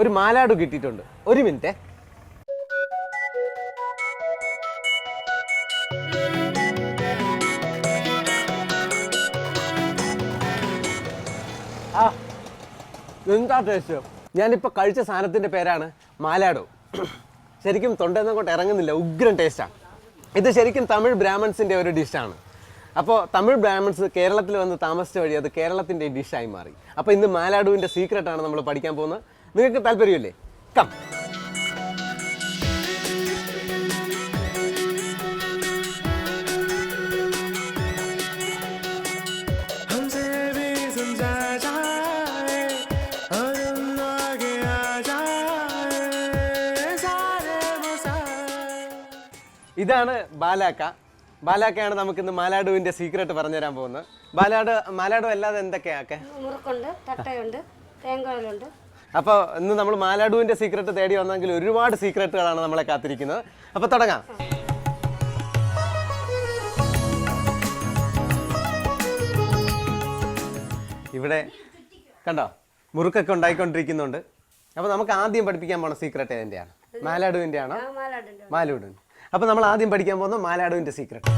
ഒരു മാലാടു കിട്ടിയിട്ടുണ്ട്. ഒരു മിനിറ്റ്. ആ എന്താ ടേസ്റ്റ്? ഞാനിപ്പോൾ കഴിച്ച സാധനത്തിന്റെ പേരാണ് മാലാടോ ശരിക്കും തൊണ്ടയിൽ കൊണ്ട് ഇറങ്ങുന്നില്ല. ഉഗ്രൻ ടേസ്റ്റാണ് ഇത് ശരിക്കും തമിഴ് ബ്രാഹ്മൺസിന്റെ ഒരു ഡിഷാണ് അപ്പോൾ തമിഴ് ബ്രാഹ്മൺസ് കേരളത്തിൽ വന്ന് താമസിച്ച വഴി അത് കേരളത്തിന്റെ ഡിഷായി മാറി. അപ്പോൾ ഇന്ന് മാലാടുവിന്റെ സീക്രട്ടാണ് നമ്മൾ പഠിക്കാൻ പോകുന്നത്. നിങ്ങൾക്ക് താല്പര്യമില്ലേ? കം ഇതാണ് ബാലാക്ക. ബാലാക്കയാണ് നമുക്ക് ഇന്ന് മാലാഡുവിന്റെ സീക്രട്ട് പറഞ്ഞുതരാൻ പോകുന്നത്. ബാലാഡു മാലാഡു അല്ലാതെ എന്തൊക്കെയാക്കെ മുറുക്കുണ്ട് തട്ടയുണ്ട് തേങ്കാലുണ്ട് അപ്പോൾ ഇന്ന് നമ്മൾ മാലാഡുവിന്റെ സീക്രട്ട് തേടി വന്നെങ്കിൽ ഒരുപാട് സീക്രട്ടുകളാണ് നമ്മളെ കാത്തിരിക്കുന്നത്. അപ്പോൾ തുടങ്ങാം. ഇവിടെ കണ്ടോ? മുറുക്കൊക്കെ ഉണ്ടായിക്കൊണ്ടിരിക്കുന്നുണ്ട്. അപ്പോൾ നമുക്ക് ആദ്യം പഠിപ്പിക്കാൻ പോണ സീക്രട്ട് ഏതിന്റെയാണ് മാലാഡുവിന്റെ ആണോ മാലാടുവിന്റെ അപ്പോൾ നമ്മൾ ആദ്യം പഠിക്കാൻ പോകുന്നത് മാലാഡുവിന്റെ സീക്രട്ട്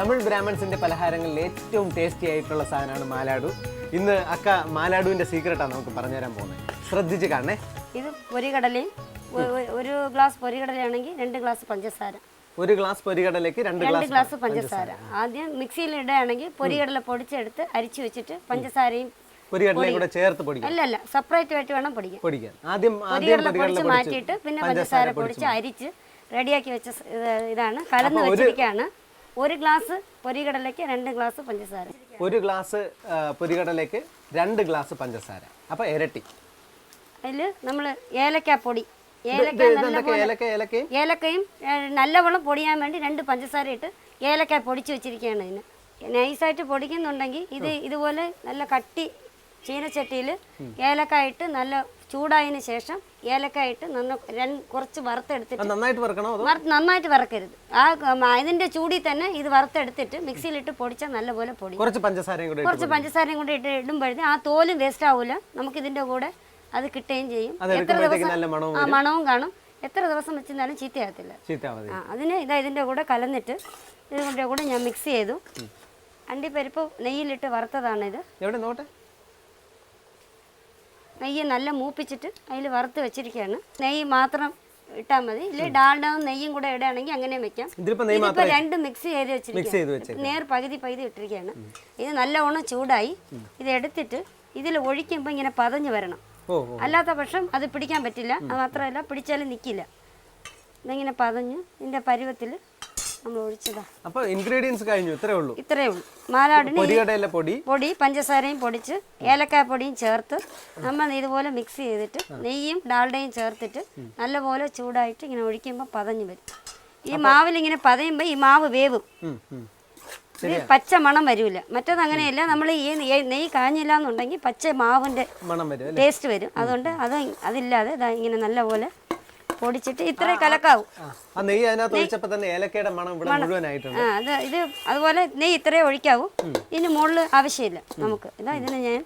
തമിഴ് ബ്രാഹ്മൺസിന്റെ പലഹാരങ്ങളിൽ ഏറ്റവും ടേസ്റ്റി ആയിട്ടുള്ള സാധനമാണ് മാലാഡു. ഇന്ന് അക്ക മാലാഡുവിന്റെ സീക്രട്ടാണ് നമുക്ക് പറഞ്ഞു പറഞ്ഞുതരാൻ പോകുന്നത്. ശ്രദ്ധിച്ച് കാണേ ഇത് പൊരികടലയും ഒരു ഗ്ലാസ് പൊരികടലയാണെങ്കിൽ രണ്ട് ഗ്ലാസ് പഞ്ചസാര. ഒരു ഗ്ലാസ് പൊരികടലേക്ക് രണ്ട് രണ്ട് ഗ്ലാസ് പഞ്ചസാര. ആദ്യം മിക്സിയിൽ ഇടുകയാണെങ്കിൽ പൊരികടല പൊടിച്ചെടുത്ത് അരിച്ചു വെച്ചിട്ട് പഞ്ചസാരയും പൊരികടലയും കൂടെ ചേർത്ത് പൊടിക്കാം. അല്ല അല്ല സെപ്പറേറ്റ് ആയിട്ട് വേണം പൊടിക്കാൻ. പൊടിക്കാൻ ആദ്യം ആദ്യം പൊരികടല പൊടിച്ച് മാറ്റിയിട്ട് പിന്നെ പഞ്ചസാര പൊടിച്ച് അരിച്ച് റെഡിയാക്കി വെച്ച ഇതാണ് കലന്ന് വെച്ചിരിക്കുകയാണ് ഒരു ഗ്ലാസ് പൊരികടലയ്ക്ക് രണ്ട് ഗ്ലാസ് പഞ്ചസാര. ഒരു ഗ്ലാസ് പൊരികടലയ്ക്ക് രണ്ട് ഗ്ലാസ് പഞ്ചസാര. അപ്പൊ ഇരട്ടി. അതിൽ നമ്മൾ ഏലക്ക പൊടി. ഏലക്ക ഇത് ഏലക്കയും? ഏലക്കയും നല്ലവണ്ണം പൊടിയാൻ വേണ്ടി രണ്ട് പഞ്ചസാര ഇട്ട് ഏലക്ക പൊടിച്ച് വെച്ചിരിക്കുകയാണ് ഇതിന് നൈസായിട്ട് പൊടിക്കുന്നുണ്ടെങ്കിൽ ഇത് ഇതുപോലെ നല്ല കട്ടി ചീനച്ചട്ടിയിൽ ഏലക്ക ഇട്ട് നല്ല ചൂടായതിന് ശേഷം ഏലക്ക ഇട്ട് നന്ന രണ്ട് കുറച്ച് വറുത്തെടുത്തിട്ട് നന്നായിട്ട് വറുക്കണോ നന്നായിട്ട് വറക്കരുത്. ആ ഇതിന്റെ ചൂടിൽ തന്നെ ഇത് വറുത്തെടുത്തിട്ട് മിക്സിയിലിട്ട് പൊടിച്ചാൽ നല്ലപോലെ പൊടി. കുറച്ച് പഞ്ചസാരയും കൂടെ കുറച്ച് പഞ്ചസാരയും കൂടി ഇട്ട് ഇടുമ്പോഴത്തേ ആ തോലും വേസ്റ്റ് ആവൂല. നമുക്ക് ഇതിന്റെ കൂടെ അത് കിട്ടുകയും ചെയ്യും. എത്ര ദിവസം ആ മണവും കാണും. എത്ര ദിവസം വെച്ചിരുന്നാലും ചീത്തയാകത്തില്ല. അതിന് ഇതാ ഇതിന്റെ കൂടെ കലന്നിട്ട് ഇതിന്റെ കൂടെ ഞാൻ മിക്സ് ചെയ്തു. അണ്ടിപ്പരിപ്പ് നെയ്യിലിട്ട് വറുത്തതാണിത്. എവിടെ നോട്ടെ നെയ്യ് നല്ല മൂപ്പിച്ചിട്ട് അതിൽ വറുത്ത് വെച്ചിരിക്കുകയാണ്. നെയ്യ് മാത്രം ഇട്ടാൽ മതി. ഇല്ലേ ഡാൽഡാവും നെയ്യും കൂടെ ഇടുകയാണെങ്കിൽ അങ്ങനെ വെക്കാം. ഇതിപ്പോ രണ്ട് മിക്സ് ചെയ്ത് വെച്ചിരിക്കും നേർ പകുതി പകുതി ഇട്ടിരിക്കുകയാണ്. ഇത് നല്ലവണ്ണം ചൂടായി. ഇത് എടുത്തിട്ട് ഇതിൽ ഒഴിക്കുമ്പോൾ ഇങ്ങനെ പതഞ്ഞ് വരണം. അല്ലാത്ത പക്ഷം അത് പിടിക്കാൻ പറ്റില്ല. അത് മാത്രമല്ല പിടിച്ചാലും നിൽക്കില്ല ഇതിങ്ങനെ പതഞ്ഞ് ഇതിന്റെ പരുവത്തിൽ നമ്മൾ ഒഴിച്ചതാ. അപ്പൊ ഇൻഗ്രീഡിയൻസ് കഴിഞ്ഞു ഇത്രേ ഉള്ളൂ. ഇത്രേ ഉള്ളൂ. മാലാടിന് പൊടി. പൊടി പഞ്ചസാരയും പൊടിച്ച് ഏലക്കായ പൊടിയും ചേർത്ത് നമ്മൾ ഇതുപോലെ മിക്സ് ചെയ്തിട്ട് നെയ്യും ഡാൽഡയും ചേർത്തിട്ട് നല്ലപോലെ ചൂടായിട്ട് ഇങ്ങനെ ഒഴിക്കുമ്പോൾ പതഞ്ഞു വരും. ഈ മാവിൽ ഇങ്ങനെ പതയുമ്പോൾ ഈ മാവ് വേവും. പച്ച മണം വരില്ല മറ്റത് അങ്ങനെയല്ല നമ്മൾ ഈ നെയ്യ് കാഞ്ഞില്ല എന്നുണ്ടെങ്കിൽ പച്ച മാവിന്റെ ടേസ്റ്റ് വരും അതുകൊണ്ട് അത് അതില്ലാതെ ഇങ്ങനെ നല്ലപോലെ പൊടിച്ചിട്ട് ഇത്രേ കലക്കാവും. ആ, നെയ്യ് അതിനകത്ത് ഒഴിച്ചപ്പോ തന്നെ ഏലക്കയുടെ മണം ഇവിടെ മുഴുവനായിട്ടുണ്ട്. ആ അത് ഇത് അതുപോലെ നെയ്യ് ഇത്രേ ഒഴിക്കാവൂ. ഇതിന് മുകളിൽ ആവശ്യമില്ല നമുക്ക്. ഇതാ ഇതിന് ഞാൻ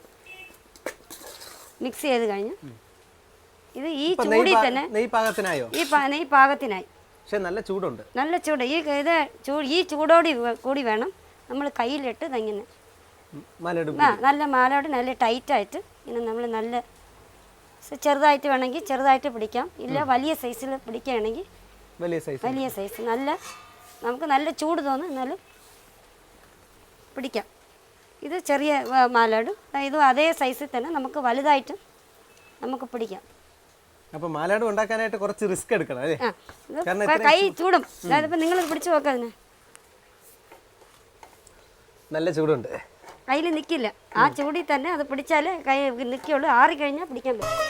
മിക്സ് ചെയ്ത് കഴിഞ്ഞു ഇത് ഈ ചൂടി ചൂടിൽ തന്നെ നെയ്യ് പാകത്തിനായോ? ഈ നെയ്യ് പാകത്തിനായി. പക്ഷെ നല്ല ചൂടുണ്ട്. നല്ല ചൂട്. ഈ ഇത് ചൂട് ഈ ചൂടോടി കൂടി വേണം നമ്മൾ കയ്യിലിട്ട് ഇങ്ങനെ ആ നല്ല മാലോട് നല്ല ടൈറ്റായിട്ട് ഇങ്ങനെ നമ്മൾ നല്ല ചെറുതായിട്ട് വേണമെങ്കിൽ ചെറുതായിട്ട് പിടിക്കാം. ഇല്ല വലിയ സൈസിൽ പിടിക്കുകയാണെങ്കിൽ വലിയ സൈസ് വലിയ സൈസ് നല്ല നമുക്ക് നല്ല ചൂട് തോന്നും എന്നാലും പിടിക്കാം. ഇത് ചെറിയ മാലാടും ഇത് അതേ സൈസിൽ തന്നെ നമുക്ക് വലുതായിട്ടും നമുക്ക് പിടിക്കാം. അപ്പൊ മാലാട് ഉണ്ടാക്കാനായിട്ട് കുറച്ച് റിസ്ക് എടുക്കണം അല്ലേ? ക- ചൂടും. അതായത് ഇപ്പം നിങ്ങൾ പിടിച്ച് നോക്കാം അതിനെ. നല്ല ചൂടുണ്ട്. കയ്യിൽ നിൽക്കില്ല ആ ചൂടി തന്നെ അത് പിടിച്ചാൽ കൈ നിൽക്കുള്ളൂ ആറിക്കഴിഞ്ഞാൽ പിടിക്കാൻ പറ്റും.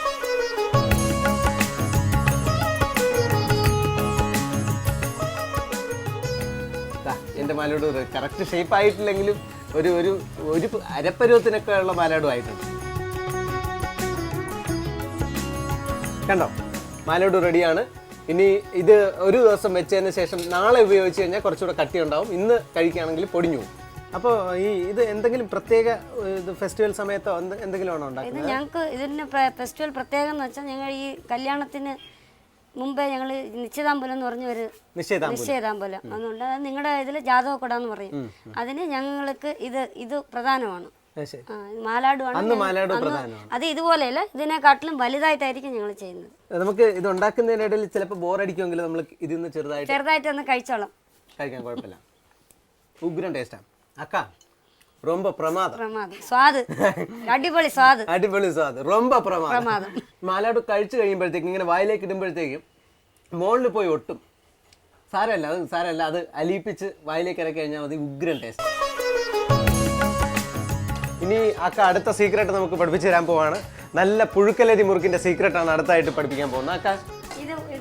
എന്റെ മാലോട് കറക്റ്റ് ഷേപ്പ് ആയിട്ടില്ലെങ്കിലും ഒരു ഒരു ഒരു അരപ്പരുവത്തിനൊക്കെ ഉള്ള മാലാടും ആയിട്ടുണ്ട്. കണ്ടോ? മാലോട് റെഡിയാണ് ഇനി ഇത് ഒരു ദിവസം വെച്ചതിന് ശേഷം നാളെ ഉപയോഗിച്ച് കഴിഞ്ഞാൽ കുറച്ചുകൂടെ കട്ടി ഉണ്ടാവും ഇന്ന് കഴിക്കുകയാണെങ്കിൽ പൊടിഞ്ഞു പോകും. അപ്പോൾ ഈ ഇത് എന്തെങ്കിലും പ്രത്യേക ഇത് ഫെസ്റ്റിവൽ സമയത്തോ എന്ത് എന്തെങ്കിലും ആണോ ഇത് ഉണ്ടാക്കുന്നത്? ഞങ്ങൾക്ക് ഇതിന് ഫെസ്റ്റിവൽ പ്രത്യേകം എന്ന് വെച്ചാൽ ഞങ്ങൾ ഈ കല്യാണത്തിന് മുമ്പേ ഞങ്ങൾ നിശ്ചിതാമ്പലം എന്ന് പറഞ്ഞ ഒരു നിശ്ചയിതാമ്പലം അതുകൊണ്ട് അത് നിങ്ങളുടെ ഇതിൽ ജാതകക്കുടാന്ന് പറയും. അതിന് ഞങ്ങൾക്ക് ഇത് ഇത് പ്രധാനമാണ്. അത് ശരി. ആ, ഇത് അന്ന് ഞങ്ങൾ- മാലാട് അന്ന് പ്രധാനമാണ്. അത് ഇതുപോലെയല്ല ഇതിനെക്കാട്ടിലും വലുതായിട്ടായിരിക്കും ഞങ്ങൾ ചെയ്യുന്നത്. നമുക്ക് ഇത് ഉണ്ടാക്കുന്നതിനിടയിൽ ചിലപ്പോൾ ബോറടിക്കുമെങ്കിൽ നമ്മൾ ഇതിൽ നിന്ന് ചെറുതായിട്ട് ചെറുതായിട്ട് ഒന്ന് കഴിച്ചോളാം. കഴിക്കാൻ കുഴപ്പമില്ല. ഉഗ്രം ടേസ്റ്റാണ് അക്ക ரொம்ப പ്രമാദം പ്രമാദം സ്വാദ് അടിപൊളി സ്വാദ് അടിപൊളി സ്വാദ് ரொம்ப പ്രമാദം പ്രമാദം. മാലാട് കഴിച്ചു കഴിയുമ്പോഴത്തേക്കും ഇങ്ങനെ വായിലേക്ക് ഇടുമ്പോഴത്തേക്കും മുകളിൽ പോയി ഒട്ടും സാരമല്ല അത് സാരമല്ല അത് അലിയിപ്പിച്ച് വായിലേക്ക് ഇറക്കി കഴിഞ്ഞാൽ മതി ഉഗ്രൻ ടേസ്റ്റ് ഇനി അക്ക അടുത്ത സീക്രട്ട് നമുക്ക് പഠിപ്പിച്ചു തരാൻ പോവാണ് നല്ല പുഴുക്കലരി മുറുക്കിന്റെ സീക്രട്ട് ആണ് അടുത്തായിട്ട് പഠിപ്പിക്കാൻ പോകുന്നത് അക്ക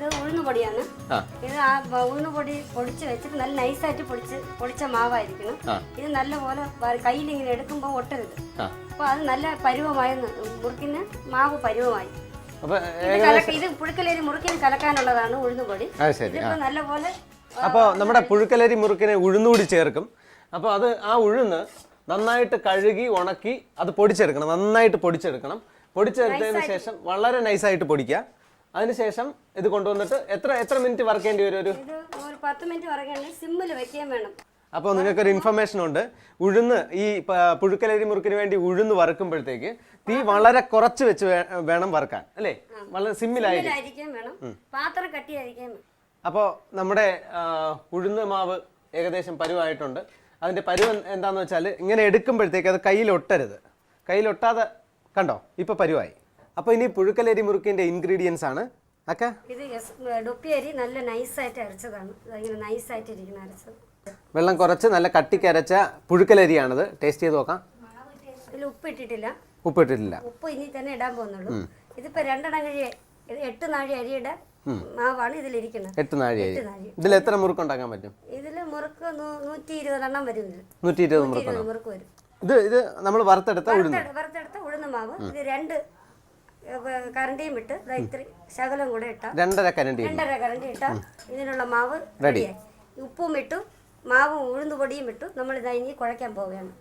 ഇത് ആ. ഇത് ആ ഉഴുന്നുപൊടി പൊടിച്ച് വെച്ചിട്ട് നല്ല നൈസായിട്ട് പൊടിച്ച് പൊടിച്ച മാവായിരിക്കണം. ഇത് നല്ലപോലെ കയ്യിൽ ഇങ്ങനെ എടുക്കുമ്പോൾ ഒട്ടരുത്. അപ്പൊ അത് നല്ല പരുവമായി മുറുക്കിന് മാവ് പരുവമായി. ഇത് പുഴുക്കലേരി മുറുക്കിന് കലക്കാനുള്ളതാണ് ഉഴുന്നുപൊടി ഇതിപ്പോ നല്ലപോലെ അപ്പോൾ നമ്മുടെ പുഴുക്കലരി മുറുക്കിനെ ഉഴുന്നുകൂടി ചേർക്കും. അപ്പോൾ അത് ആ ഉഴുന്ന് നന്നായിട്ട് കഴുകി ഉണക്കി അത് പൊടിച്ചെടുക്കണം. നന്നായിട്ട് പൊടിച്ചെടുക്കണം. പൊടിച്ചെടുത്തതിന് ശേഷം വളരെ നൈസായിട്ട് പൊടിക്കുക. അതിനുശേഷം ഇത് കൊണ്ടുവന്നിട്ട് എത്ര എത്ര മിനിറ്റ് വറക്കേണ്ടി വരും ഒരു? ഒരു പത്ത് മിനിറ്റ് വറക്കണേ സിമ്മിൽ വെക്കാൻ വേണം. അപ്പോൾ നിങ്ങൾക്കൊരു ഇൻഫർമേഷൻ ഉണ്ട്. ഉഴുന്ന് ഈ പ- പുഴുക്കലരി മുറുക്കിന് വേണ്ടി ഉഴുന്ന് വറുക്കുമ്പോഴത്തേക്ക് തീ വളരെ കുറച്ച് വെച്ച് വേ- വേണം വറുക്കാൻ അല്ലേ? വളരെ സിമ്മിലായിരിക്കും. സിമ്മിലായിരിക്കാൻ വേണം. പാത്രം കട്ടിയായിരിക്കാൻ വേണം. അപ്പോൾ നമ്മുടെ ആ, ഉഴുന്ന് മാവ് ഏകദേശം പരുവായിട്ടുണ്ട്. അതിന്റെ പരുവ് എന്ത് എന്താന്ന് വെച്ചാൽ ഇങ്ങനെ എടുക്കുമ്പോഴത്തേക്ക് അത് കയ്യിലൊട്ടരുത്. കയ്യിലൊട്ടാതെ കണ്ടോ? ഇപ്പൊ പരുവായി. അപ്പോൾ ഇനി പുഴുക്കലരി മുറുക്കിന്റെ ഇൻഗ്രീഡിയൻസ് ആണ്. അക്ക? ഇത് എസ്- ഡൊപ്പി അരി നല്ല നൈസായിട്ട് അരച്ചതാണ്. ഇങ്ങനെ നൈസായിട്ട് ഇരിക്കുന്ന അരച്ചത്. വെള്ളം കുറച്ച് നല്ല കട്ടിക്ക് അരച്ച പുഴുക്കലരിയാണത്. ടേസ്റ്റ് ചെയ്ത് നോക്കാം. ഇതിൽ ഉപ്പ് ഇട്ടിട്ടില്ല. ഉപ്പിട്ടിട്ടില്ല ഉപ്പ് ഇനി തന്നെ ഇടാൻ പോകുന്നുള്ളൂ. ഇതിപ്പോ രണ്ടെണ്ണം കഴിയെ എട്ട് നാഴി അരിയുടെ മാവാണ് ഇതിലിരിക്കുന്നത്. എട്ട് നാഴി അരി. ഇതിൽ എത്ര മുറുക്ക് ഉണ്ടാക്കാൻ പറ്റും? ഇതിൽ മുറുക്ക് നൂറ്റി ഇരുപതെണ്ണം വരും നൂറ്റി ഇരുപത് മുറുക്ക് വരും. ഇത് ഇത് നമ്മൾ വറുത്തെടുത്ത ഉഴുന്ന്. വറുത്തെടുത്ത ഉഴുന്ന മാവ്. ഇത് രണ്ട് കരണ്ടിയും ഇട്ട് ഇത്തിരി ശകലം കൂടെ ഇട്ടാ. രണ്ടര കരണ്ടി രണ്ടര കരണ്ടി ഇട്ടാ. ഇതിനുള്ള മാവ് റെഡി. ഉപ്പും ഇട്ടു. മാവും ഉഴുന്ന് പൊടിയും ഇട്ടു. നമ്മൾ ഇതായി ഇനി കുഴയ്ക്കാൻ പോവുകയാണ്.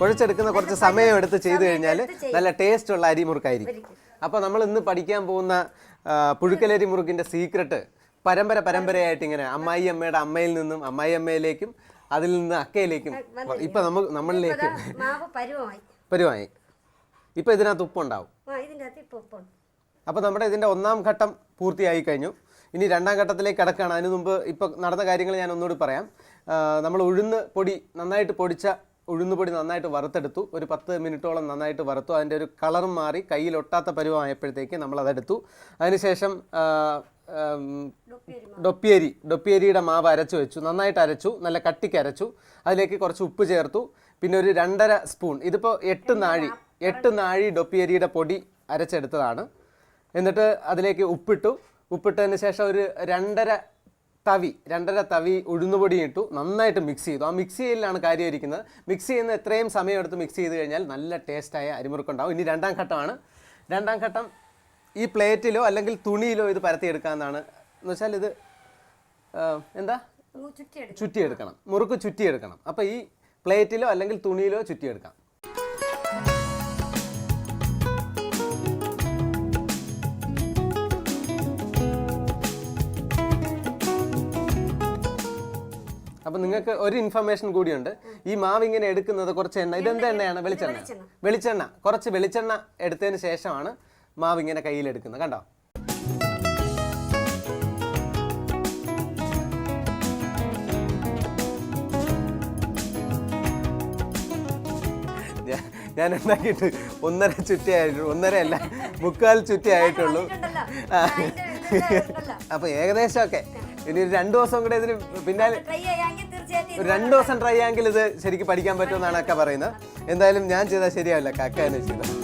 കുഴച്ചെടുക്കുന്ന കുറച്ച് സമയം എടുത്ത് ചെയ്തു കഴിഞ്ഞാൽ നല്ല ടേസ്റ്റ് ഉള്ള അരിമുറുക്കായിരിക്കും അപ്പോൾ നമ്മൾ ഇന്ന് പഠിക്കാൻ പോകുന്ന പുഴുക്കലരിമുറുക്കിന്റെ പുഴുക്കലരി സീക്രട്ട് പരമ്പര പരമ്പരയായിട്ട് ഇങ്ങനെ അമ്മായി അമ്മയുടെ അമ്മയിൽ നിന്നും അമ്മായി അമ്മയിലേക്കും അതിൽ നിന്ന് അക്കയിലേക്കും ഇപ്പൊ നമ്മൾ നമ്മളിലേക്ക് പരുവായി. ഇപ്പൊ ഇതിനകത്ത് ഉപ്പുണ്ടാവും. അപ്പൊ നമ്മുടെ ഇതിന്റെ ഒന്നാം ഘട്ടം പൂർത്തിയായി കഴിഞ്ഞു. ഇനി രണ്ടാം ഘട്ടത്തിലേക്ക് കിടക്കുകയാണ്. അതിന് മുമ്പ് ഇപ്പൊ നടന്ന കാര്യങ്ങൾ ഞാൻ ഒന്നുകൂടി പറയാം. നമ്മൾ ഉഴുന്ന് പൊടി നന്നായിട്ട് പൊടിച്ച ഉഴുന്ന് പൊടി നന്നായിട്ട് വറുത്തെടുത്തു. ഒരു പത്ത് മിനിറ്റോളം നന്നായിട്ട് വറുത്തു. അതിന്റെ ഒരു കളറും മാറി കയ്യിൽ ഒട്ടാത്ത പരുവമായപ്പോഴത്തേക്ക് നമ്മൾ അതെടുത്തു അതിനുശേഷം ഡൊപ്പിയരി ഡൊപ്പിയരിയുടെ മാവ് അരച്ചു വെച്ചു. നന്നായിട്ട് അരച്ചു നല്ല കട്ടിക്ക് അരച്ചു. അതിലേക്ക് കുറച്ച് ഉപ്പ് ചേർത്തു. പിന്നെ ഒരു രണ്ടര സ്പൂൺ ഇതിപ്പോൾ എട്ട് നാഴി എട്ട് നാഴി ഡൊപ്പിയരിയുടെ പൊടി അരച്ചെടുത്തതാണ്. എന്നിട്ട് അതിലേക്ക് ഉപ്പിട്ടു. ഉപ്പിട്ടതിന് ശേഷം ഒരു രണ്ടര തവി രണ്ടര തവി ഉഴുന്നുപൊടി ഇട്ടു നന്നായിട്ട് മിക്സ് ചെയ്തു. ആ മിക്സ് ചെയ്യലിലാണ് കാര്യം ഇരിക്കുന്നത് മിക്സ് ചെയ്യുന്ന എത്രയും സമയം എടുത്ത് മിക്സ് ചെയ്ത് കഴിഞ്ഞാൽ നല്ല ടേസ്റ്റായ അരിമുറുക്കുണ്ടാവും ഇനി രണ്ടാം ഘട്ടമാണ്. രണ്ടാം ഘട്ടം ഈ പ്ലേറ്റിലോ അല്ലെങ്കിൽ തുണിയിലോ ഇത് പരത്തിയെടുക്കാമെന്നാണ് എന്ന് വെച്ചാൽ ഇത് എന്താ? ചുറ്റിയെടുക്കും ചുറ്റിയെടുക്കണം. മുറുക്ക് ചുറ്റിയെടുക്കണം. അപ്പോൾ ഈ പ്ലേറ്റിലോ അല്ലെങ്കിൽ തുണിയിലോ ചുറ്റിയെടുക്കാം. അപ്പൊ നിങ്ങൾക്ക് ഒരു ഇൻഫർമേഷൻ കൂടിയുണ്ട്. ഈ മാവ് ഇങ്ങനെ എടുക്കുന്നത് കുറച്ച് എണ്ണ. ഇതെന്ത് എണ്ണയാണ്? വെളിച്ചെണ്ണ. വെളിച്ചെണ്ണ. കുറച്ച് വെളിച്ചെണ്ണ എടുത്തതിന് ശേഷമാണ് മാവ് ഇങ്ങനെ കയ്യിലെടുക്കുന്നത് കണ്ടോ? ഞാൻ ഉണ്ടാക്കിയിട്ട് ഒന്നര ചുറ്റിയായിട്ടുള്ളൂ ഒന്നര അല്ല മുക്കാൽ ചുറ്റി ആയിട്ടുള്ളൂ. അപ്പൊ ഏകദേശം ഒക്കെ ഉണ്ടല്ലോ. അപ്പൊ ഏകദേശമൊക്കെ ഇനി ഒരു രണ്ടു ദിവസം കൂടെ ഇതിന് പിന്നാലെ രണ്ടു ദിവസം ട്രൈ ആയെങ്കിൽ ഇത് ശരിക്കും പഠിക്കാൻ പറ്റുമെന്നാണ് അക്ക പറയുന്നത്. എന്തായാലും ഞാൻ ചെയ്താൽ ശരിയാവില്ല. കക്ക എന്ന് ചെയ്ത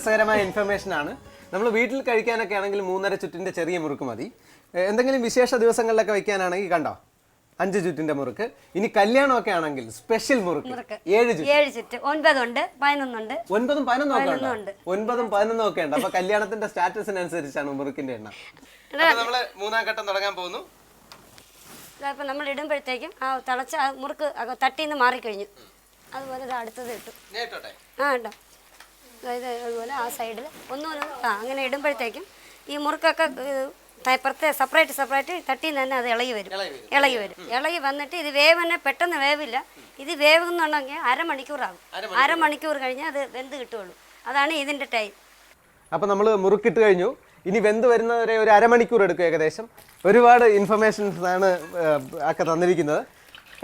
രസകരമായ ഇൻഫർമേഷൻ ആണ്. നമ്മൾ വീട്ടിൽ കഴിക്കാനൊക്കെ ആണെങ്കിൽ മൂന്നര ചുറ്റിന്റെ ചെറിയ മുറുക്ക് മതി. എന്തെങ്കിലും വിശേഷ ദിവസങ്ങളിലൊക്കെ വെക്കാനാണെങ്കിൽ കണ്ടോ? അഞ്ച് ചുറ്റിന്റെ മുറുക്ക്. ഇനി കല്യാണമൊക്കെ ആണെങ്കിൽ സ്പെഷ്യൽ മുറുക്ക്. ഏഴ് ചുറ്റ്. ഏഴ് ചുറ്റ്. ഒൻപതുണ്ട് പതിനൊന്നുണ്ട്. ഒൻപതും പതിനൊന്നും ഒക്കെ ഉണ്ടോ. ഒൻപതും പതിനൊന്നും ഒക്കെ ഉണ്ട്. അപ്പൊ കല്യാണത്തിന്റെ സ്റ്റാറ്റസിനനുസരിച്ചാണ് മുറുക്കിന്റെ എണ്ണം. നമ്മൾ മൂന്നാം ഘട്ടം തുടങ്ങാൻ പോകുന്നു. ഇപ്പം നമ്മൾ ഇടുമ്പോഴത്തേക്കും ആ തിളച്ച ആ മുറുക്ക് തട്ടിന്ന് മാറിക്കഴിഞ്ഞു. അതുപോലെ അടുത്തത് ഇട്ടു. ആ ഉണ്ടോ അതായത് അതുപോലെ ആ സൈഡിൽ ഒന്നും ആ അങ്ങനെ ഇടുമ്പോഴത്തേക്കും ഈ മുറുക്കൊക്കെ ഏഹ്, ത- പ്രത്യേക സെപ്പറേറ്റ് സെപ്പറേറ്റ് തട്ടിയിൽ നിന്ന് തന്നെ അത് ഇളകി വരും. ഇളകി വരും. ഇളകി വന്നിട്ട് ഇത് വേവനെ പെട്ടെന്ന് വേവില്ല. ഇത് വേവുന്നുണ്ടെങ്കിൽ അരമണിക്കൂറാകും. അരമണിക്കൂർ കഴിഞ്ഞാൽ അത് വെന്ത് കിട്ടുള്ളൂ അതാണ് ഇതിന്റെ ടൈം അപ്പോൾ നമ്മൾ മുറുക്കിട്ട് കഴിഞ്ഞു. ഇനി വെന്ത് വരുന്നവരെ ഒരു അരമണിക്കൂർ എടുക്കും ഏകദേശം. ഒരുപാട് ഇൻഫർമേഷൻസ് ആണ് ഒക്കെ തന്നിരിക്കുന്നത്.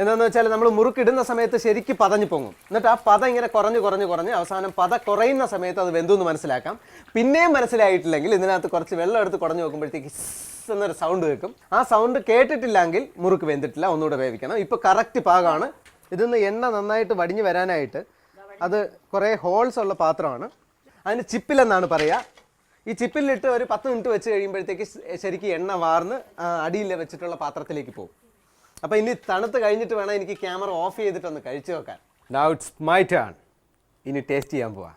എന്താണെന്ന് വെച്ചാൽ നമ്മൾ മുറുക്കിടുന്ന സമയത്ത് ശരിക്ക് പതഞ്ഞു പൊങ്ങും. എന്നിട്ട് ആ പത ഇങ്ങനെ കുറഞ്ഞ് കുറഞ്ഞ് കുറഞ്ഞ് അവസാനം പത കുറയുന്ന സമയത്ത് അത് വെന്തു എന്ന് മനസ്സിലാക്കാം. പിന്നെയും മനസ്സിലായിട്ടില്ലെങ്കിൽ ഇതിനകത്ത് കുറച്ച് വെള്ളം എടുത്ത് കുറഞ്ഞു നോക്കുമ്പോഴത്തേക്ക് എന്നൊരു സൗണ്ട് കേൾക്കും. ആ സൗണ്ട് കേട്ടിട്ടില്ലെങ്കിൽ മുറുക്ക് വെന്തിട്ടില്ല ഒന്നുകൂടെ വേവിക്കണം. ഇപ്പോൾ കറക്റ്റ് പാകമാണ് ഇതിന്ന് എണ്ണ നന്നായിട്ട് വടിഞ്ഞു വരാനായിട്ട് അത് കുറേ ഹോൾസ് ഉള്ള പാത്രമാണ്. അതിന് ചിപ്പിലെന്നാണ് പറയുക ഈ ചിപ്പിലിട്ട് ഒരു പത്ത് മിനിറ്റ് വെച്ച് കഴിയുമ്പോഴത്തേക്ക് ശരിക്കും എണ്ണ വാർന്ന് അടിയിൽ വെച്ചിട്ടുള്ള പാത്രത്തിലേക്ക് പോകും. അപ്പോൾ ഇനി തണുത്ത് കഴിഞ്ഞിട്ട് വേണം എനിക്ക് ക്യാമറ ഓഫ് ചെയ്തിട്ടൊന്ന് കഴിച്ചു നോക്കാൻ നൗ ഇറ്റ്സ് മൈ ടേൺ ഇനി ടേസ്റ്റ് ചെയ്യാൻ പോവാ.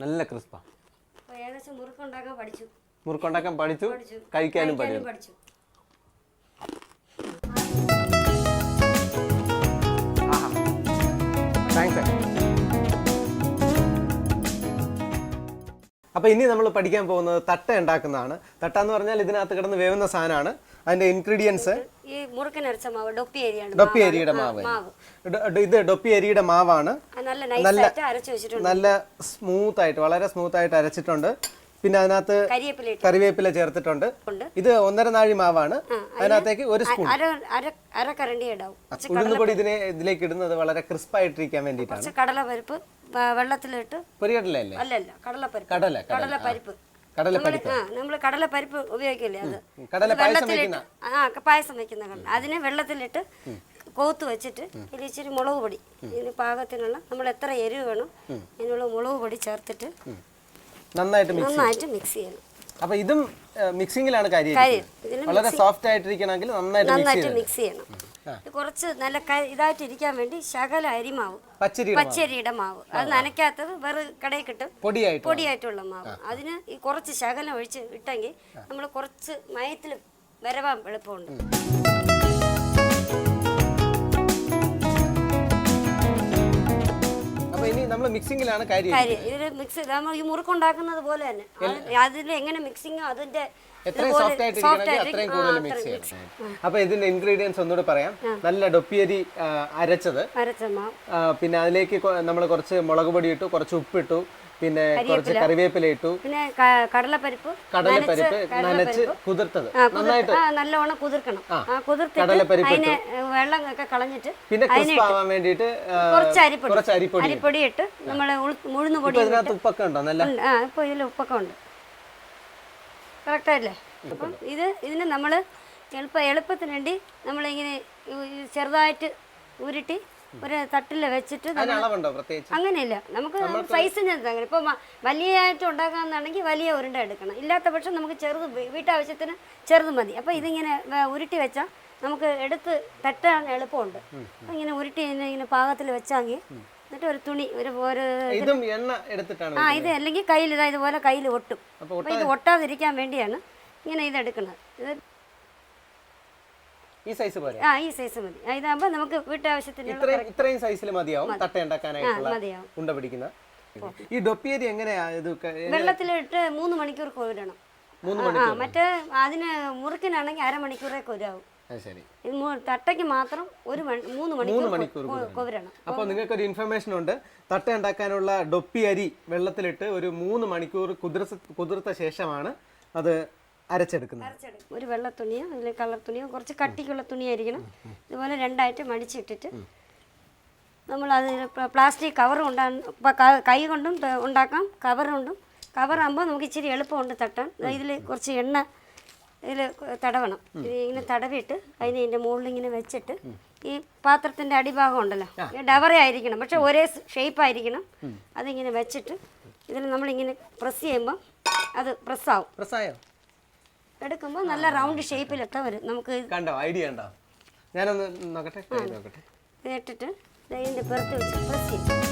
നല്ല ക്രിസ്പാ. മുറുക്കുണ്ടാക്കാൻ പഠിച്ചു. മുറുക്കുണ്ടാക്കാൻ പഠിച്ചു. പഠിച്ചു. കഴിക്കാനും പഠിച്ചു. അപ്പോൾ ഇനി നമ്മൾ പഠിക്കാൻ പോകുന്നത് തട്ട ഉണ്ടാക്കുന്നതാണ്. തട്ട എന്ന് പറഞ്ഞാൽ ഇതിനകത്ത് കിടന്ന് വേവുന്ന സാധനമാണ്. അതിന്റെ ഇൻഗ്രീഡിയൻസ് ഈ മുറുക്കിനരച്ച മാവ് ഡൊപ്പി അരിയാണ്. ഡൊപ്പി അരിയുടെ മാവ്. ഇത് ഡൊപ്പി അരിയുടെ മാവാണ്. നല്ല അരച്ചു നല്ല സ്മൂത്ത് ആയിട്ട് വളരെ സ്മൂത്ത് ആയിട്ട് അരച്ചിട്ടുണ്ട്. പിന്നെ അതിനകത്ത് കരിവേപ്പില കറിവേപ്പില ചേർത്തിട്ടുണ്ട് ഇത് ഒന്നര നാഴി മാവാണ്. അതിനകത്തേക്ക് ഒരു സ്പൂൺ. അര കരണ്ടി ഇടാവും. ഉഴുന്നുപൊടി ഇതിനെ ഇതിലേക്ക് ഇടുന്നത് വളരെ ക്രിസ്പായിട്ടിരിക്കാൻ വേണ്ടിയിട്ടാണ്. വേണ്ടിട്ടാണ് കടലപ്പരിപ്പ് വെള്ളത്തിലിട്ട് പൊരികടലല്ലേ അല്ലല്ല കടലപ്പരിപ്പ്. കടല കടല. കടലപ്പരിപ്പ്. കടലപ്പരിപ്പ്. നമ്മൾ കടലപ്പരിപ്പ് ഉപയോഗിക്കില്ലേ അത്? വെള്ളത്തിലിട്ട് ആ പായസം വെക്കുന്ന കടല. അതിനെ വെള്ളത്തിലിട്ട് കോത്ത് വെച്ചിട്ട് ഇതിൽ ഇച്ചിരി മുളക് പൊടി. ഇതിന് പാകത്തിനുള്ള നമ്മൾ എത്ര എരിവ് വേണം അതിനുള്ള മുളക് പൊടി ചേർത്തിട്ട് നന്നായിട്ട് മിക്സ് നന്നായിട്ട് മിക്സ് ചെയ്യണം. അപ്പൊ ഇതും മിക്സിംഗിലാണ് കാര്യം. വളരെ സോഫ്റ്റ് ആയിട്ടിരിക്കണമെങ്കിൽ നന്നായിട്ട് മിക്സ് ചെയ്യണം. കുറച്ച് നല്ല ഇതായിട്ട് ഇരിക്കാൻ വേണ്ടി ശകല അരിമാവ്. പച്ചരി പച്ചരിയുടെ മാവ്. അത് നനയ്ക്കാത്തത് വേറെ കടയിൽ കിട്ടും. പൊടിയായിട്ട് പൊടിയായിട്ടുള്ള മാവ്. അതിന് ഈ കുറച്ച് ശകലം ഒഴിച്ച് ഇട്ടെങ്കിൽ നമ്മൾ കുറച്ച് മയത്തിൽ വരവാൻ എളുപ്പമുണ്ട്. അപ്പൊ ഇനി നമ്മൾ മിക്സിംഗിലാണ് കാര്യം കാര്യം. ഇതിൽ മിക്സ് നമ്മൾ ഈ മുറുക്കുണ്ടാക്കുന്നത് പോലെ തന്നെ. അതിൽ എങ്ങനെ മിക്സിംഗ് അതിന്റെ എത്രയും സോഫ്റ്റ് ആയിട്ട് soft ഇരിക്കണമെങ്കിൽ ആയിട്ട് അത്രയും കൂടുതൽ മിക്സ് ചെയ്യണം. അപ്പൊ ഇതിന്റെ ഇൻഗ്രീഡിയൻസ് ഒന്നുകൂടെ പറയാം. നല്ല ഡൊപ്പിയരി അരച്ചത്. പിന്നെ അതിലേക്ക് നമ്മൾ കുറച്ച് മുളക് പൊടി ഇട്ടു കുറച്ച് ഉപ്പിട്ടു. പിന്നെ കുറച്ച് കറിവേപ്പില ഇട്ടു. പിന്നെ കടലപ്പരിപ്പ് കടലപ്പരിപ്പ് നനച്ച് കുതിർത്തത്. നന്നായിട്ട്. നല്ലോണം കുതിർക്കണം. കുതിർത്തിട്ട് കടലപ്പരിപ്പ് വെള്ളം ഒക്കെ കളഞ്ഞിട്ട് പിന്നെ ആവാൻ വേണ്ടിയിട്ട് കുറച്ച് അരിപ്പൊടി. കുറച്ച് അരിപ്പൊടി അരിപ്പൊടി ഇട്ട് നമ്മൾ ഉഴുന്ന് പൊടി ഇപ്പൊ ഇതിനകത്ത് ഉപ്പൊക്കെ ഉണ്ടോ? നല്ല ഇപ്പൊ ആ ഇപ്പോൾ ഇതിൽ ഉപ്പൊക്കെ ഉണ്ട് കറക്റ്റല്ലേ അപ്പം ഇത് ഇതിന് നമ്മൾ എളുപ്പ എളുപ്പത്തിന് വേണ്ടി നമ്മളിങ്ങനെ ചെറുതായിട്ട് ഉരുട്ടി ഒരു തട്ടിൽ വെച്ചിട്ട് അങ്ങനെയല്ല. നമുക്ക് സൈസിന് അങ്ങനെ. ഇപ്പോൾ വലിയതായിട്ട് ഉണ്ടാക്കാമെന്നാണെങ്കിൽ വലിയ ഉരുണ്ട എടുക്കണം. ഇല്ലാത്ത പക്ഷം നമുക്ക് ചെറുത് വീട്ടാവശ്യത്തിന് ചെറുത് മതി. അപ്പോൾ ഇതിങ്ങനെ ഉരുട്ടി വെച്ചാൽ നമുക്ക് എടുത്ത് തട്ടാൻ എളുപ്പമുണ്ട്. ഇങ്ങനെ ഉരുട്ടി ഇങ്ങനെ പാകത്തിൽ വെച്ചാങ്കിൽ എന്നിട്ട് ഒരു തുണി ഒരു ഒരു ആ ഇത് അല്ലെങ്കിൽ കയ്യിൽ ഇതാ ഇതുപോലെ കയ്യിൽ ഒട്ടും. അപ്പോൾ ഇത് ഒട്ടാതിരിക്കാൻ വേണ്ടിയാണ് ഇങ്ങനെ ഇത് എടുക്കുന്നത് ഇത് ഈ സൈസ് പോരെ? ആ ഈ സൈസ് മതി. ആ, ഇതാകുമ്പോൾ നമുക്ക് വീട്ടാവശ്യത്തിന് ഇത്രയും ഇത്രയും സൈസിൽ മതിയാവും തട്ട ഉണ്ടാക്കാനായിട്ടുള്ള ഉണ്ട പിടിക്കുന്ന. ഈ ഡൊപ്പിയരി എങ്ങനെയാ ഇത് വെള്ളത്തിലിട്ട് മൂന്ന് മണിക്കൂർ കോരിടണം മൂന്ന് മണിക്കൂർ ആ മറ്റേ അതിന് മുറുക്കിനാണെങ്കിൽ അരമണിക്കൂറേ കൊരാവും. ശരി. തട്ടയ്ക്ക് മാത്രം ഒരു മൂന്ന് മണിക്കൂർ കൊവരണം അപ്പോൾ നിങ്ങൾക്കൊരു ഇൻഫർമേഷൻ ഉണ്ട്. തട്ട ഉണ്ടാക്കാനുള്ള ഡൊപ്പി അരി വെള്ളത്തിലിട്ട് ഒരു മൂന്ന് മണിക്കൂർ കുതിർത്ത കുതിർത്ത ശേഷമാണ് അത് അരച്ചെടുക്കുന്നത്. ഒരു വെള്ള തുണിയോ അല്ലെങ്കിൽ കളർ തുണിയോ കുറച്ച് കട്ടിക്കുള്ള തുണിയായിരിക്കണം. ഇതുപോലെ രണ്ടായിട്ട് മടിച്ചിട്ടിട്ട് നമ്മൾ അത് പ്ലാസ്റ്റിക് കവർ കൊണ്ടാ കൈ കൊണ്ടും ഉണ്ടാക്കാം. കവർ കൊണ്ടും. കവറാകുമ്പോൾ നമുക്ക് ഇച്ചിരി എളുപ്പമുണ്ട് തട്ടാൻ. ഇതിൽ കുറച്ച് എണ്ണ ഇതിൽ തടവണം. ഇങ്ങനെ തടവിയിട്ട് അതിന് ഇതിന്റെ മുകളിൽ ഇങ്ങനെ വെച്ചിട്ട് ഈ പാത്രത്തിന്റെ അടിഭാഗം ഉണ്ടല്ലോ ഡവറ ആയിരിക്കണം. പക്ഷെ ഒരേ ഷേപ്പ് ആയിരിക്കണം. അതിങ്ങനെ വെച്ചിട്ട് ഇതിൽ നമ്മളിങ്ങനെ പ്രസ് ചെയ്യുമ്പോൾ അത് പ്രസ്സാവും പ്രസായോ എടുക്കുമ്പോൾ നല്ല റൗണ്ട് ഷേപ്പിലൊക്കെ വരും. നമുക്ക് കണ്ടോ? ഐഡിയ കണ്ടോ? ഞാനൊന്ന് നോക്കട്ടെ? നോക്കട്ടെ. ഇട്ടിട്ട് ഇതിന്റെ പുറത്ത് വെച്ച് പ്രസ് ചെയ്യും.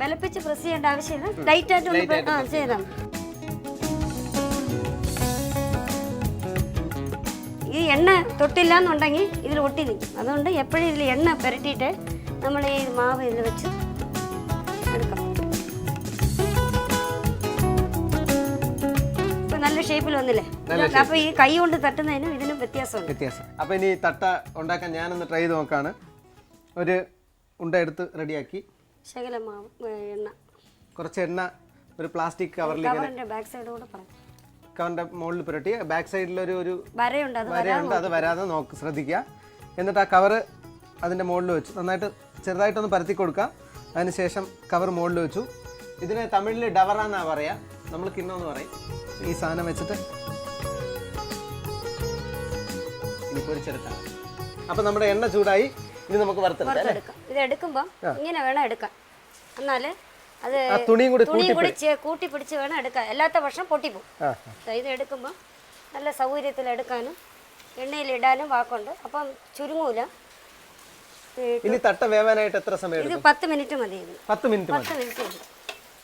ബലപ്പിച്ച് പ്രസ് ചെയ്യേണ്ട ആവശ്യമില്ല. ലൈറ്റായിട്ട് ഒന്ന് ആയിട്ട് ആ ചെയ്താൽ. ഈ എണ്ണ തൊട്ടില്ല എന്നുണ്ടെങ്കിൽ ഇതിൽ ഒട്ടി നിൽക്കും. അതുകൊണ്ട് എപ്പോഴും ഇതിൽ എണ്ണ പുരട്ടിയിട്ട് നമ്മൾ ഈ മാവ് ഇതിൽ വെച്ച് നല്ല ഷേപ്പിൽ വന്നില്ലേ അപ്പൊ ഈ കൈ കൊണ്ട് തട്ടുന്നതിനും ഇതിനും വ്യത്യാസമുണ്ട്. വ്യത്യാസം. അപ്പൊ ഇനി തട്ട ഉണ്ടാക്കാൻ ഞാനൊന്ന് ട്രൈ ചെയ്ത് നോക്കാണ്. ഒരു ഉണ്ട എടുത്ത് റെഡിയാക്കി ശകലമാവ് എണ്ണ. കുറച്ച് എണ്ണ ഒരു പ്ലാസ്റ്റിക് കവറിൽ കവറിന്റെ ബാക്ക് സൈഡ് കൂടെ പറയാം കവറിന്റെ മുകളിൽ പുരട്ടി. ബാക്ക് സൈഡിൽ ഒരു ഒരു വരയുണ്ട് അത് വരയുണ്ട്. അത് വരാതെ നോക്ക് ശ്രദ്ധിക്കുക. എന്നിട്ട് ആ കവറ് അതിന്റെ മുകളിൽ വെച്ചു. നന്നായിട്ട് ചെറുതായിട്ടൊന്ന് പരത്തി കൊടുക്കുക അതിനുശേഷം കവർ മുകളിൽ വെച്ചു. ഇതിനെ തമിഴിൽ ഡവറ എന്നാണ് പറയാ? നമ്മൾ കിണ്ണമെന്ന് പറയും. ഈ സാധനം വെച്ചിട്ട് ഇനി പൊരിച്ചെടുക്കാം അപ്പം നമ്മുടെ എണ്ണ ചൂടായി ഇനി നമുക്ക് വറുത്തെടുക്കാം അല്ലേ? എടുക്കാം ഇത് എടുക്കുമ്പോൾ ഇങ്ങനെ വേണം എടുക്കാൻ. എന്നാൽ അത് ആ തുണിയും കൂടി തുണി കൂടി ചെ- കൂട്ടി പിടിച്ച് വേണം എടുക്കാൻ. അല്ലാത്ത പക്ഷം പൊട്ടി ആ. ദാ ഇത് എടുക്കുമ്പോൾ നല്ല സൗകര്യത്തിൽ എടുക്കാനും എണ്ണയിലിടാനും വാക്കുണ്ട്. അപ്പം ചുരുങ്ങൂല. ഈ ഇനി തട്ട വേവാനായിട്ട് എത്ര സമയം ഇത് എടുക്കും? പത്ത് മിനിറ്റ് മതി ഇതിന് പത്ത് മിനിറ്റ് മതി. പത്ത് മിനിറ്റ് മതി.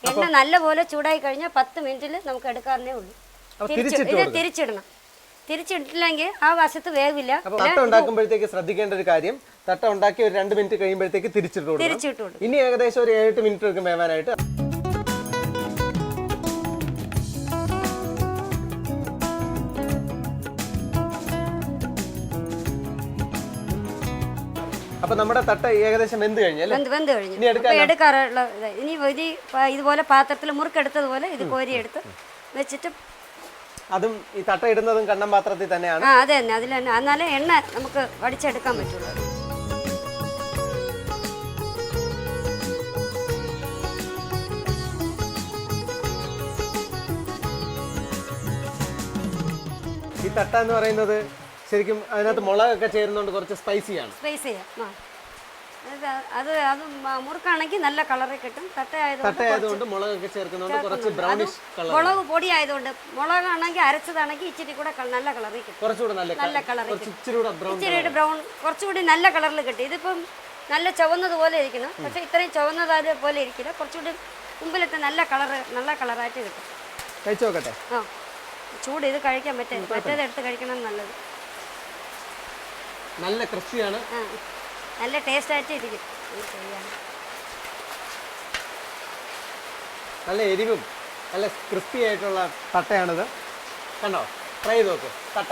എണ്ണ നല്ലപോലെ ചൂടായി കഴിഞ്ഞാൽ പത്ത് മിനിറ്റിൽ നമുക്ക് എടുക്കാറേ ഉള്ളൂ. ഇത് തിരിച്ചിടണം. തിരിച്ചിട്ടില്ലെങ്കിൽ ആ വശത്ത് വേവില്ല. തട്ട ഉണ്ടാക്കുമ്പോഴത്തേക്ക് ശ്രദ്ധിക്കേണ്ട ഒരു കാര്യം തട്ട ഉണ്ടാക്കി ഒരു രണ്ട് മിനിറ്റ് കഴിയുമ്പോഴത്തേക്ക് തിരിച്ചിട്ട് തിരിച്ചിട്ട് ഇനി ഏകദേശം ഒരു ഏഴ് മിനിറ്റ് എടുക്കും വേവാനായിട്ട്. അപ്പൊ നമ്മുടെ തട്ട ഏകദേശം വെന്ത് കഴിഞ്ഞല്ലേ വെന്ത് വെന്ത് കഴിഞ്ഞു. അപ്പൊ എടുക്കാറുള്ള ഇത്. ഇനി പ- ഇതുപോലെ പാത്രത്തിൽ മുറുക്കെടുത്തതുപോലെ ഇത് കോരിയെടുത്ത് വെച്ചിട്ട് അതും ഈ തട്ട ഇടുന്നതും കണ്ണം പാത്രത്തിൽ തന്നെയാണ്. ആ അതെ തന്നെ. അതിൽ തന്നെ. എന്നാലേ എണ്ണ നമുക്ക് വടിച്ചെടുക്കാൻ പറ്റുള്ളൂ. ഈ തട്ട എന്ന് പറയുന്നത് ശരിക്കും അതിനകത്ത് മുളകൊക്കെ ചേരുന്നതുകൊണ്ട് കുറച്ച് സ്പൈസിയാണ്. സ്പേസ് അത് അത് മുറുക്കാണെങ്കിൽ നല്ല കളറിൽ കിട്ടും. തട്ടയായതുകൊണ്ട് മുളകൊക്കെ ചേർക്കുന്നതുകൊണ്ട് കുറച്ച് ബ്രൗണിഷ് കളർ മുളക് പൊടി ആയതുകൊണ്ട് മുളകാണെങ്കിൽ അരച്ചതാണെങ്കിൽ ഇച്ചിരി കൂടെ നല്ല കളറിൽ കിട്ടും. കുറച്ചുകൂടെ നല്ല നല്ല കളറിൽ കുറച്ച് ഇച്ചിരി ബ്രൗൺ കുറച്ചുകൂടി നല്ല കളറിൽ കിട്ടും. ഇതിപ്പം നല്ല ചുവന്നത് പോലെ ഇരിക്കണം പക്ഷെ ഇത്രയും ചുവന്നതായ പോലെ ഇരിക്കില്ല. കുറച്ചുകൂടി മുമ്പിലത്തെ നല്ല കളറ് നല്ല കളറായിട്ട് കിട്ടും. കഴിച്ചു നോക്കട്ടെ. ആ. ചൂട് ഇത് കഴിക്കാൻ പറ്റും മറ്റേത് എടുത്ത് കഴിക്കണം നല്ലത്. നല്ല ക്രിസ്പിയാണ്. നല്ല ടേസ്റ്റ് ആയിട്ട് ഇരിക്കും. നല്ല എരിവും നല്ല ക്രിസ്പി ആയിട്ടുള്ള തട്ടയാണിത്. കണ്ടോ? ട്രൈ ചെയ്ത് നോക്ക്. തട്ട.